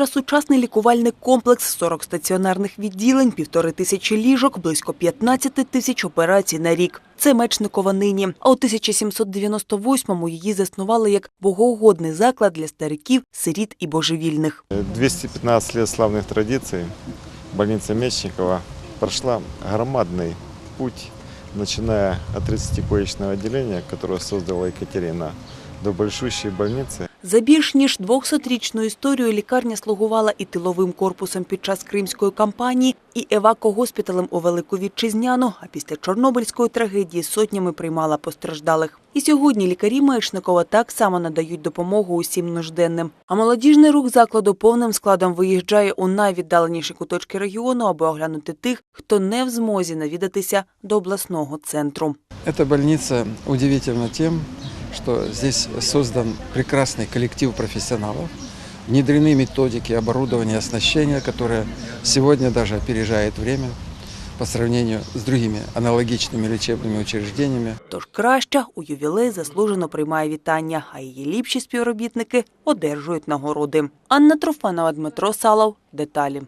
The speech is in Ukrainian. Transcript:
ультрасучасний лікувальний комплекс, 40 стаціонарних відділень, півтори тисячі ліжок, близько 15 тисяч операцій на рік. Це Мечникова нині. А у 1798-му її заснували як богоугодний заклад для стариків, сиріт і божевільних. 215 лет славных традиций. Больница Мечникова прошла громадный путь, начиная от 30-коечного отделения, которое создала Екатерина, до большущей больницы. За більш ніж 200-річну історію лікарня слугувала і тиловим корпусом під час кримської кампанії, і евакогоспіталем у Велику Вітчизняну, а після Чорнобильської трагедії сотнями приймала постраждалих. І сьогодні лікарі Мечникова так само надають допомогу усім нужденним. А молодіжний рух закладу повним складом виїжджає у найвіддаленіші куточки регіону, аби оглянути тих, хто не в змозі навідатися до обласного центру. Эта больница удивительна тем, что здесь создан прекрасный коллектив профессионалов, внедрены методики оборудования, оснащения, которые сегодня даже опережает время по сравнению с другими аналогичными лечебными учреждениями. Тож краща у ювілей заслужено приймає вітання, а її ліпші співробітники одержують нагороди. Анна Трофанова, Дмитро Салов. Деталі.